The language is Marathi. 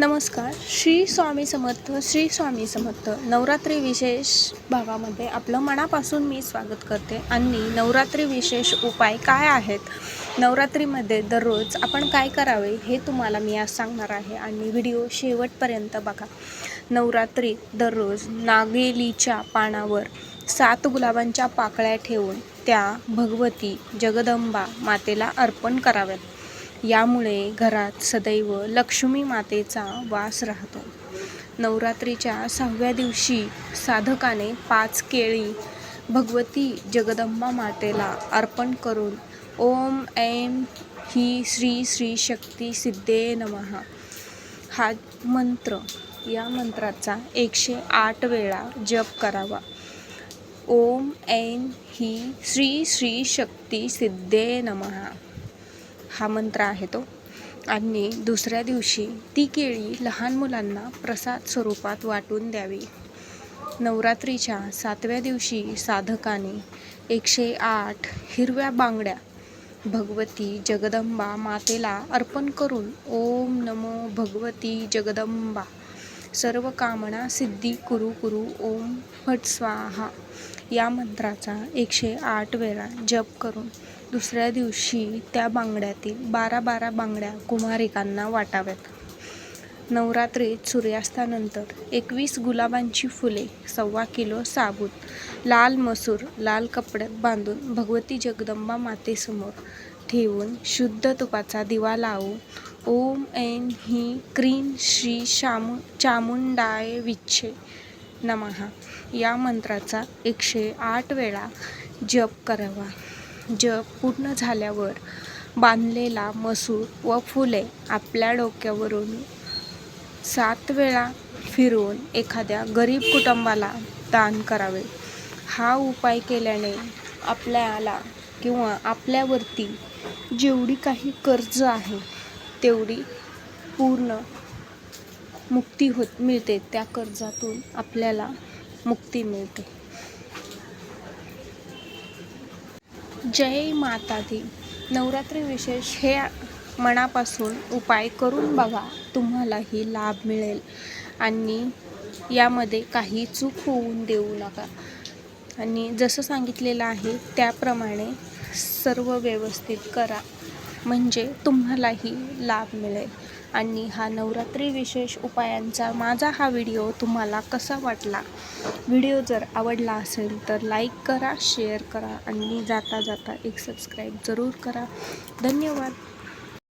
नमस्कार. श्री स्वामी समर्थ श्री स्वामी समर्थ. नवरात्री विशेष भागामध्ये आपलं मनापासून मी स्वागत करते. आणि नवरात्री विशेष उपाय काय आहेत? नवरात्रीमध्ये दररोज आपण काय करावे हे तुम्हाला मी आज सांगणार आहे. आणि व्हिडिओ शेवटपर्यंत बघा. नवरात्री दररोज नागेलीच्या पानावर सात गुलाबांच्या पाकळ्या ठेवून त्या भगवती जगदंबा मातेला अर्पण कराव्यात. यामुळे घरात सदैव लक्ष्मी मातेचा वास राहतो. नवरात्रीच्या सहाव्या दिवशी साधकाने पाच केळी भगवती जगदंबा मातेला अर्पण करून ओम ऐं ही श्री श्री शक्ती सिद्धे नमः. हा मंत्र या मंत्राचा एकशे आठ वेळा जप करावा. ओम ऐं ही श्री श्री शक्ती सिद्धे नमः. हा मंत्र आहे तो. आणि दुसऱ्या दिवशी ती केळी लहान मुलांना प्रसाद स्वरूपात वाटून द्यावी. नवरात्रीच्या सातव्या दिवशी साधकाने एकशे आठ हिरव्या बांगड्या भगवती जगदंबा मातेला अर्पण करून ओम नमो भगवती जगदंबा सर्व कामना सिद्धी कुरु कुरु ओम फट स्वाहा. या मंत्राचा एकशे आठ वेळा जप करून दुसऱ्या दिवशी त्या बांगड्यातील बारा बारा बांगड्या कुमारिकांना वाटाव्यात. नवरात्रीत सूर्यास्तानंतर एकवीस गुलाबांची फुले सव्वा किलो साबूत लाल मसूर लाल कपड्यात बांधून भगवती जगदंबा मातेसमोर ठेवून शुद्ध तुपाचा दिवा लावून ओम ऐं ही क्रीं श्री शामु चामुंडाय विच्छे नमहा या मंत्राचा एकशे आठ वेळा जप करावा. जप पूर्ण झाल्यावर बांधलेला मसूर व फुले आपल्या डोक्यावरून सात वेळा फिरवून एखाद्या गरीब कुटुंबाला दान करावे. हा उपाय केल्याने आपल्याला किंवा आपल्यावरती जेवढी काही कर्ज आहे तेवढी पूर्ण मुक्ती होत मिळते. त्या कर्जातून आपल्याला मुक्ती मिळते. जय माता दी. नवरात्री विशेष हे मनापासून उपाय करून बघा तुम्हालाही लाभ मिळेल. आणि यामध्ये काही चूक होऊन देऊ नका. आणि जसं सांगितलेलं आहे त्याप्रमाणे सर्व व्यवस्थित करा. म्हणजे तुम्हालाही लाभ मिळेल. आणि हा नवरात्री विशेष उपायांचा माझा हा व्हिडिओ तुम्हाला कसा वाटला? व्हिडिओ जर आवडला असेल तर लाईक करा शेअर करा आणि जाता जाता एक सबस्क्राईब जरूर करा. धन्यवाद.